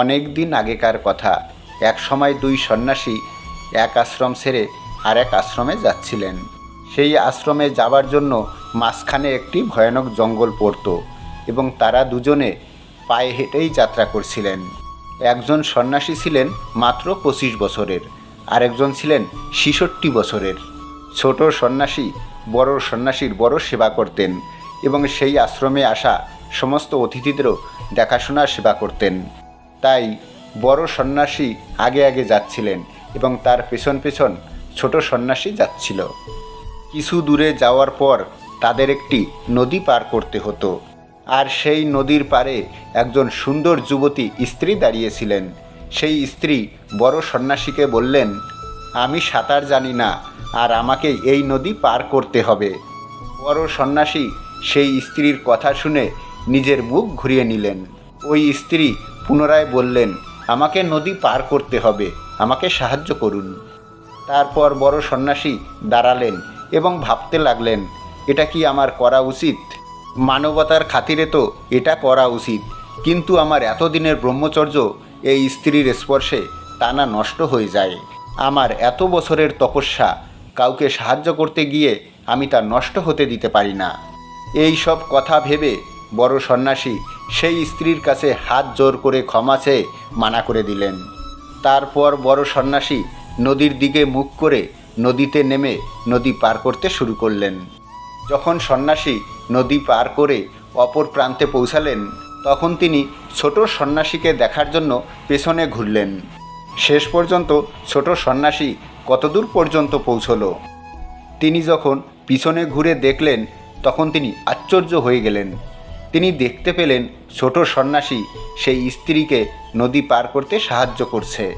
অনেক দিন আগেকার কথা। এক সময় দুই সন্ন্যাসী এক আশ্রম ছেড়ে আর এক আশ্রমে যাচ্ছিলেন। সেই আশ্রমে যাবার জন্য মাঝখানে একটি ভয়ানক জঙ্গল পড়ত এবং তারা দুজনে পায়ে হেঁটেই যাত্রা করছিলেন। একজন সন্ন্যাসী ছিলেন মাত্র পঁচিশ বছরের, আরেকজন ছিলেন ছিষট্টি বছরের। ছোট সন্ন্যাসী বড় সন্ন্যাসীর বড় সেবা করতেন এবং সেই আশ্রমে আসা সমস্ত অতিথিদেরও দেখাশোনার সেবা করতেন। তাই বড় সন্ন্যাসী আগে আগে যাচ্ছিলেন এবং তার পেছন পেছন ছোট সন্ন্যাসী যাচ্ছিল। কিছু দূরে যাওয়ার পর তাদের একটি নদী পার করতে হতো। আর সেই নদীর পারে একজন সুন্দর যুবতী স্ত্রী দাঁড়িয়েছিলেন। সেই স্ত্রী বড় সন্ন্যাসীকে বললেন, আমি সাঁতার জানি না, আর আমাকে এই নদী পার করতে হবে। বড় সন্ন্যাসী সেই স্ত্রীর কথা শুনে নিজের মুখ ঘুরিয়ে নিলেন। ওই স্ত্রী পুনরায় বললেন, আমাকে নদী পার করতে হবে, আমাকে সাহায্য করুন। তারপর বড় সন্ন্যাসী দাঁড়ালেন এবং ভাবতে লাগলেন, এটা কি আমার করা উচিত? মানবতার খাতিরে তো এটা করা উচিত। কিন্তু আমার এতদিনের ব্রহ্মচর্য এই স্ত্রীর স্পর্শে টানা নষ্ট হয়ে যায়। আমার এত বছরের তপস্যা, কাউকে সাহায্য করতে গিয়ে আমি তা নষ্ট হতে দিতে পারি না। এই সব কথা ভেবে বড় সন্ন্যাসী সেই স্ত্রীর কাছে হাত জোর করে ক্ষমা চেয়ে মানা করে দিলেন। তারপর বড় সন্ন্যাসী নদীর দিকে মুখ করে নদীতে নেমে নদী পার করতে শুরু করলেন। যখন সন্ন্যাসী নদী পার করে অপর প্রান্তে পৌঁছালেন, তখন তিনি ছোট সন্ন্যাসীকে দেখার জন্য পেছনে ঘুরলেন। শেষ পর্যন্ত ছোট সন্ন্যাসী কতদূর পর্যন্ত পৌঁছলো? তিনি যখন পিছনে ঘুরে দেখলেন, তখন তিনি আশ্চর্য হয়ে গেলেন। তিনি দেখতে পেলেন ছোট সন্ন্যাসী সেই স্ত্রীকে নদী পার করতে সাহায্য করছে।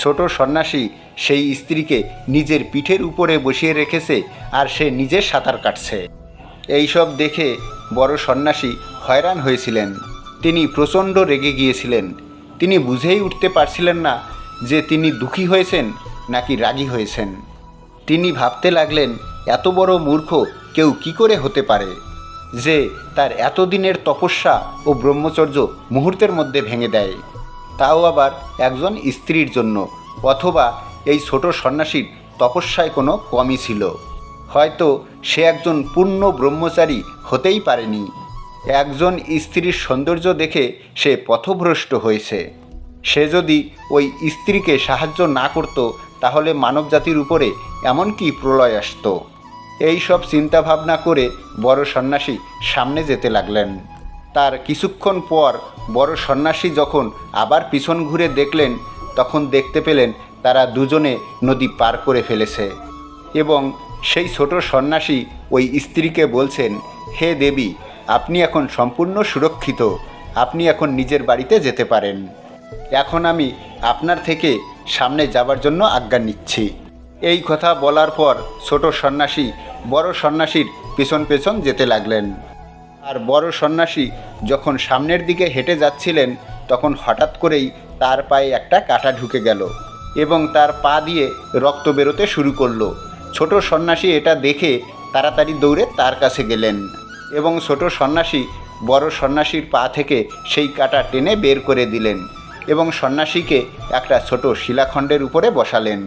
ছোট সন্ন্যাসী সেই স্ত্রীকে নিজের পিঠের উপরে বসিয়ে রেখেছে আর সে নিজে সাঁতার কাটছে। এইসব দেখে বড় সন্ন্যাসী হয়রান হয়েছিলেন। তিনি প্রচণ্ড রেগে গিয়েছিলেন। তিনি বুঝেই উঠতে পারছিলেন না যে তিনি দুঃখী হয়েছেন নাকি রাগী হয়েছেন। তিনি ভাবতে লাগলেন, এত বড় মূর্খ কেউ কি করে হতে পারে? যে তার এতদিনের তপস্যা ও ব্রহ্মচর্য মুহূর্তের মধ্যে ভেঙে দেয়। তাও আবার একজন স্ত্রীর জন্য, অথবা এই ছোট সন্ন্যাসীর তপস্যায় কোনো কমই ছিল। হয়তো সে একজন পূর্ণ ব্রহ্মচারী হতেই পারেনি। একজন স্ত্রীর সৌন্দর্য দেখে সে পথভ্রষ্ট হয়েছে। সে যদি ওই স্ত্রীকে সাহায্য না করত, তাহলে মানবজাতির উপরে এমন কি প্রলয় আসত। এই সব চিন্তাভাবনা করে বড় সন্ন্যাসী সামনে যেতে লাগলেন। তার কিছুক্ষণ পর বড় সন্ন্যাসী যখন আবার পিছন ঘুরে দেখলেন, তখন দেখতে পেলেন তারা দুজনে নদী পার করে ফেলেছে এবং সেই ছোট সন্ন্যাসী ওই স্ত্রীকে বলছেন, হে দেবী, আপনি এখন সম্পূর্ণ সুরক্ষিত। আপনি এখন নিজের বাড়িতে যেতে পারেন। এখন আমি আপনার থেকে সামনে যাবার জন্য আজ্ঞা নিচ্ছি। এই কথা বলার পর ছোট সন্ন্যাসী বড় সন্ন্যাসীর পেছন পেছন যেতে লাগলেন। আর বড় সন্ন্যাসী যখন সামনের দিকে হেঁটে যাচ্ছিলেন, তখন হঠাৎ করেই তার পায়ে একটা কাঁটা ঢুকে গেল এবং তার পা দিয়ে রক্ত বেরোতে শুরু করল। ছোট সন্ন্যাসী এটা দেখে তাড়াতাড়ি দৌড়ে তার কাছে গেলেন এবং ছোট সন্ন্যাসী বড় সন্ন্যাসীর পা থেকে সেই কাঁটা টেনে বের করে দিলেন এবং সন্ন্যাসীকে একটা ছোট শিলাখণ্ডের উপরে বসালেন।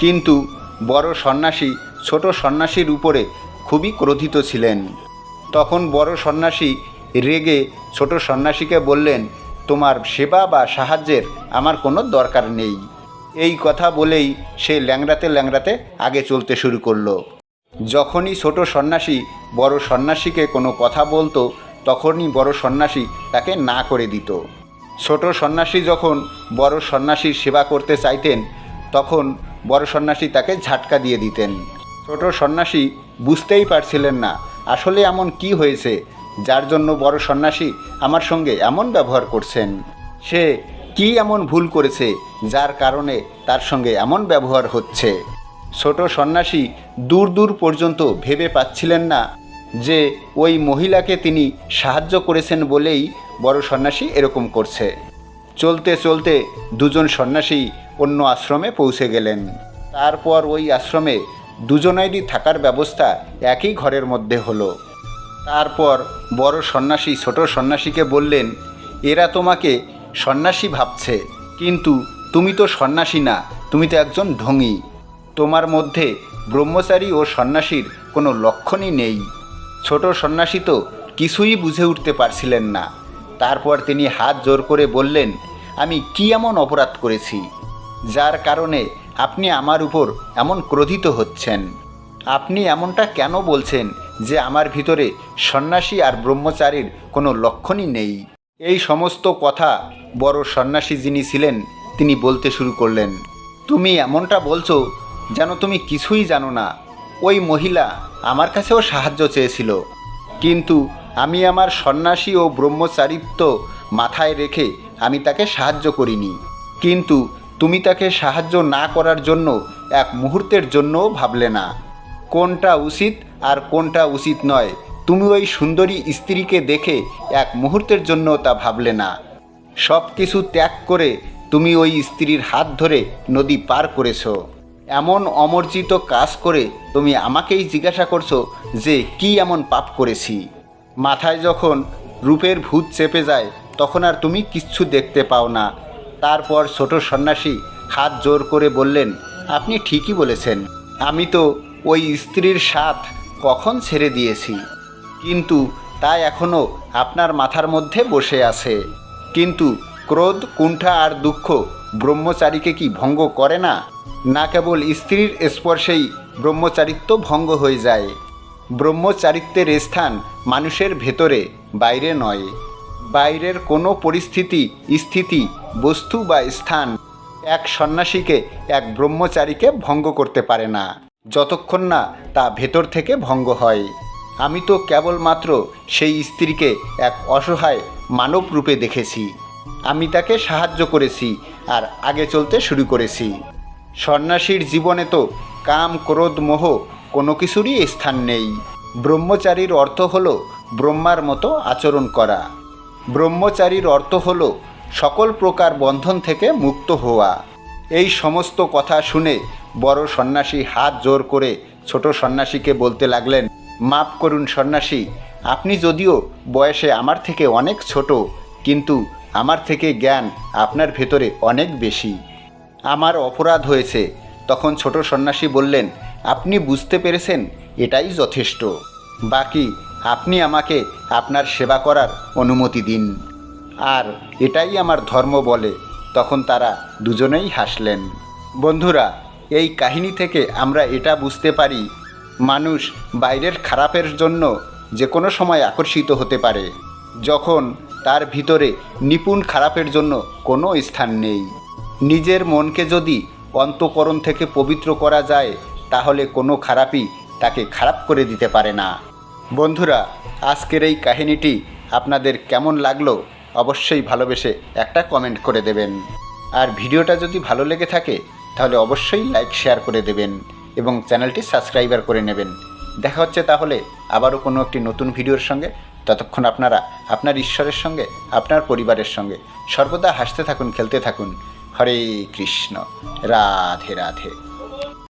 কিন্তু বড় সন্ন্যাসী ছোট সন্ন্যাসীর উপরে খুবই ক্রোধিত ছিলেন। তখন বড় সন্ন্যাসী রেগে ছোট সন্ন্যাসীকে বললেন, তোমার সেবা বা সাহায্যের আমার কোনো দরকার নেই। এই কথা বলেই সে ল্যাংড়াতে ল্যাংড়াতে আগে চলতে শুরু করল। যখনই ছোট সন্ন্যাসী বড় সন্ন্যাসীকে কোনো কথা বলতো, তখনই বড় সন্ন্যাসী তাকে না করে দিত। ছোট সন্ন্যাসী যখন বড় সন্ন্যাসীর সেবা করতে চাইতেন, তখন বড় সন্ন্যাসী তাকে ঝাটকা দিয়ে দিতেন। ছোট সন্ন্যাসী বুঝতেই পারছিলেন না, আসলে এমন কি হয়েছে, যার জন্য বড় সন্ন্যাসী আমার সঙ্গে এমন ব্যবহার করছেন। সে কি এমন ভুল করেছে, যার কারণে তার সঙ্গে এমন ব্যবহার হচ্ছে? ছোট সন্ন্যাসী দূর দূর পর্যন্ত ভেবে পাচ্ছিলেন না যে ওই মহিলাকে তিনি সাহায্য করেছেন বলেই বড় সন্ন্যাসী এরকম করছে। চলতে চলতে দুজন সন্ন্যাসী অন্য আশ্রমে পৌঁছে গেলেন। তারপর ওই আশ্রমে দুজনেরই থাকার ব্যবস্থা একই ঘরের মধ্যে হলো। তারপর বড় সন্ন্যাসী, ছোট সন্ন্যাসীকে বললেন, এরা তোমাকে সন্ন্যাসী ভাবছে, কিন্তু তুমি তো সন্ন্যাসী না, তুমি তো একজন ঢঙি। তোমার মধ্যে ব্রহ্মচারী ও সন্ন্যাসীর কোনো লক্ষণই নেই। ছোট সন্ন্যাসী তো কিছুই বুঝে উঠতে পারছিলেন না। তারপর তিনি হাত জোর করে বললেন, আমি কি এমন অপরাধ করেছি? যার কারণে আপনি আমার উপর এমন ক্রোধিত হচ্ছেন। আপনি এমনটা কেন বলছেন যে আমার ভিতরে সন্ন্যাসী আর ব্রহ্মচারীর কোনো লক্ষণই নেই? এই সমস্ত কথা বড় সন্ন্যাসী যিনি ছিলেন, তিনি বলতে শুরু করলেন, তুমি এমনটা বলছো যেন তুমি কিছুই জানো না। ওই মহিলা আমার কাছেও সাহায্য চেয়েছিল। কিন্তু আমি আমার সন্ন্যাসী ও ব্রহ্মচারিত্ব মাথায় রেখে আমি তাকে সাহায্য করিনি। কিন্তু তুমি তাকে সাহায্য না করার জন্য এক মুহূর্তের জন্যও ভাবলে না। কোনটা উচিত আর কোনটা উচিত নয়, তুমি ওই সুন্দরী স্ত্রীকে দেখে এক মুহূর্তের জন্য তা ভাবলে না। সব কিছু ত্যাগ করে তুমি ওই স্ত্রীর হাত ধরে নদী পার করেছ। এমন অমর্জিত কাজ করে তুমি আমাকেই জিজ্ঞাসা করছ যে কি এমন পাপ করেছি। মাথায় যখন রূপের ভূত চেপে যায়, তখন আর তুমি কিচ্ছু দেখতে পাও না। তারপর ছোট সন্ন্যাসী হাত জোর করে বললেন, আপনি ঠিকই বলেছেন। আমি তো ওই স্ত্রীর সাথ কখন ছেড়ে দিয়েছি। কিন্তু তা এখনও আপনার মাথার মধ্যে বসে আছে। কিন্তু ক্রোধ, কুণ্ঠা আর দুঃখ ব্রহ্মচারীকে কি ভঙ্গ করে না? না কেবল স্ত্রীর স্পর্শেই ব্রহ্মচারিত্ব ভঙ্গ হয়ে যায়। ব্রহ্মচারিত্বের স্থান মানুষের ভেতরে, বাইরে নয়। বাইরের কোনো পরিস্থিতি, স্থিতি, বস্তু বা স্থান এক সন্ন্যাসীকে, এক ব্রহ্মচারীকে ভঙ্গ করতে পারে না। যতক্ষণ না তা ভেতর থেকে ভঙ্গ হয়। আমি তো কেবলমাত্র সেই স্ত্রীকে এক অসহায় মানব রূপে দেখেছি। আমি তাকে সাহায্য করেছি আর আগে চলতে শুরু করেছি। সন্ন্যাসীর জীবনে তো কাম, ক্রোধ, মোহ কোনো কিছুরই স্থান নেই। ব্রহ্মচারীর অর্থ হল ব্রহ্মার মতো আচরণ করা। ব্রহ্মচারীর অর্থ হল সকল প্রকার বন্ধন থেকে মুক্ত হওয়া। এই সমস্ত কথা শুনে বড় সন্ন্যাসী হাত জোর করে ছোট সন্ন্যাসীকে বলতে লাগলেন, মাপ করুন সন্ন্যাসী, আপনি যদিও বয়সে আমার থেকে অনেক ছোট, কিন্তু আমার থেকে জ্ঞান আপনার ভেতরে অনেক বেশি। আমার অপরাধ হয়েছে। তখন ছোট সন্ন্যাসী বললেন আপনি বুঝতে পেরেছেন, এটাই যথেষ্ট। বাকি, আপনি আমাকে আপনার সেবা করার অনুমতি দিন। আর এটাই আমার ধর্ম বলে, তখন তারা দুজনেই হাসলেন। বন্ধুরা, এই কাহিনী থেকে আমরা এটা বুঝতে পারি, মানুষ বাইরের খারাপের জন্য যে কোনো সময় আকর্ষিত হতে পারে, যখন তার ভিতরে নিপুণ খারাপের জন্য কোনো স্থান নেই। নিজের মনকে যদি অন্তকরণ থেকে পবিত্র করা যায় তাহলে কোনো খারাপই তাকে খারাপ করে দিতে পারে না। বন্ধুরা, আজকের এই কাহিনীটি আপনাদের কেমন লাগল অবশ্যই ভালোবেসে একটা কমেন্ট করে দেবেন। আর ভিডিওটা যদি ভালো লেগে থাকে, তাহলে অবশ্যই লাইক শেয়ার করে দেবেন এবং চ্যানেলটি সাবস্ক্রাইবার করে নেবেন। দেখা হচ্ছে তাহলে আবারও কোনো একটি নতুন ভিডিওর সঙ্গে। ততক্ষণ আপনারা আপনার ঈশ্বরের সঙ্গে, আপনার পরিবারের সঙ্গে সর্বদা হাসতে থাকুন, খেলতে থাকুন। হরে কৃষ্ণ। রাধে রাধে।